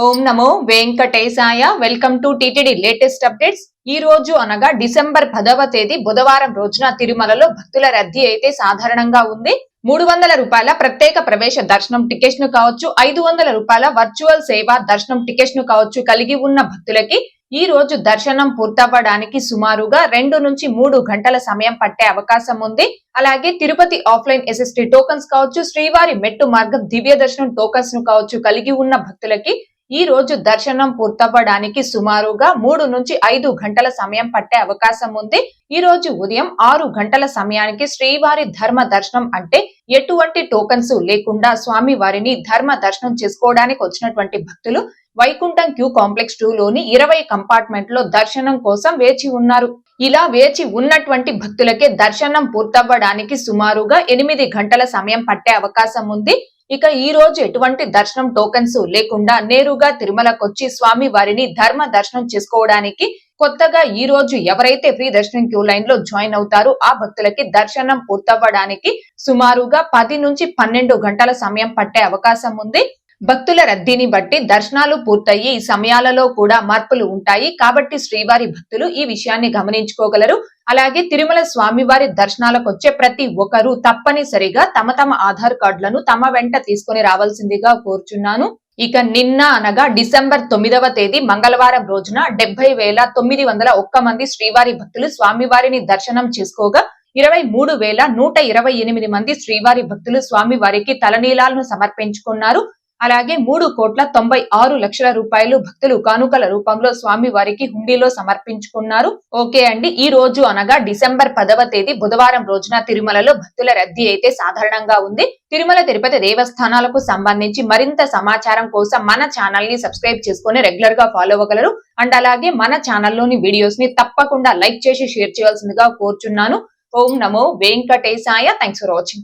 ఓం నమో వెంకటేశాయ. Welcome to TTD latest updates. ఈ రోజు అనగా డిసెంబర్ పదవ తేదీ బుధవారం రోజున తిరుమలలో భక్తుల రద్దీ అయితే సాధారణంగా ఉంది. మూడు వందల రూపాయల ప్రత్యేక ప్రవేశ దర్శనం టికెట్స్ను కావచ్చు ఐదు వందల రూపాయల వర్చువల్ సేవ దర్శనం టికెట్స్ను కావచ్చు కలిగి ఉన్న భక్తులకి ఈ రోజు దర్శనం పూర్తవ్వడానికి సుమారుగా రెండు నుంచి మూడు గంటల సమయం పట్టే అవకాశం ఉంది. అలాగే తిరుపతి ఆఫ్లైన్ ఎస్ఎస్టీ టోకన్స్ కావచ్చు శ్రీవారి మెట్టు మార్గం దివ్య దర్శనం టోకన్స్ను కావచ్చు కలిగి ఉన్న భక్తులకి ఈ రోజు దర్శనం పూర్తవ్వడానికి సుమారుగా మూడు నుంచి ఐదు గంటల సమయం పట్టే అవకాశం ఉంది. ఈ రోజు ఉదయం ఆరు గంటల సమయానికి శ్రీవారి ధర్మ దర్శనం అంటే ఎటువంటి టోకన్స్ లేకుండా స్వామి వారిని ధర్మ దర్శనం చేసుకోవడానికి వచ్చినటువంటి భక్తులు వైకుంఠం క్యూ కాంప్లెక్స్ టూ లోని ఇరవై కంపార్ట్మెంట్లో దర్శనం కోసం వేచి ఉన్నారు. ఇలా వేచి ఉన్నటువంటి భక్తులకే దర్శనం పూర్తవ్వడానికి సుమారుగా ఎనిమిది గంటల సమయం పట్టే అవకాశం ఉంది. ఇక ఈ రోజు ఎటువంటి దర్శనం టోకెన్స్ లేకుండా నేరుగా తిరుమలకొచ్చి స్వామి వారిని ధర్మ దర్శనం చేసుకోవడానికి కొత్తగా ఈ రోజు ఎవరైతే ఫ్రీ దర్శనం క్యూ లైన్లో జాయిన్ అవుతారో ఆ భక్తులకి దర్శనం పూర్తవ్వడానికి సుమారుగా పది నుంచి పన్నెండు గంటల సమయం పట్టే అవకాశం ఉంది. భక్తుల రద్దీని బట్టి దర్శనాలు పూర్తయ్యి ఈ సమయాలలో కూడా మార్పులు ఉంటాయి. కాబట్టి శ్రీవారి భక్తులు ఈ విషయాన్ని గమనించుకోగలరు. అలాగే తిరుమల స్వామివారి దర్శనాలకు వచ్చే ప్రతి ఒక్కరూ తప్పనిసరిగా తమ తమ ఆధార్ కార్డులను తమ వెంట తీసుకుని రావాల్సిందిగా కోరుచున్నాను. ఇక నిన్న అనగా డిసెంబర్ తొమ్మిదవ తేదీ మంగళవారం రోజున డెబ్బై వేల తొమ్మిది వందల ఒక్క మంది శ్రీవారి భక్తులు స్వామివారిని దర్శనం చేసుకోగా ఇరవై మూడు వేల నూట ఇరవై ఎనిమిది మంది శ్రీవారి భక్తులు స్వామివారికి తలనీలాలను సమర్పించుకున్నారు. అలాగే మూడు కోట్ల తొంభై ఆరు లక్షల రూపాయలు భక్తులు కానుకల రూపంలో స్వామి వారికి హుండీలో సమర్పించుకున్నారు. ఓకే అండి ఈ రోజు అనగా డిసెంబర్ పదవ తేదీ బుధవారం రోజున తిరుమలలో భక్తుల రద్దీ అయితే సాధారణంగా ఉంది. తిరుమల తిరుపతి దేవస్థానాలకు సంబంధించి మరింత సమాచారం కోసం మన ఛానల్ని సబ్స్క్రైబ్ చేసుకుని రెగ్యులర్గా ఫాలో అవ్వగలరు. అండ్ అలాగే మన ఛానల్లోని వీడియోస్ని తప్పకుండా లైక్ చేసి షేర్ చేయాల్సిందిగా కోరుచున్నాను. ఓం నమో వెంకటేశాయ. Thanks for watching.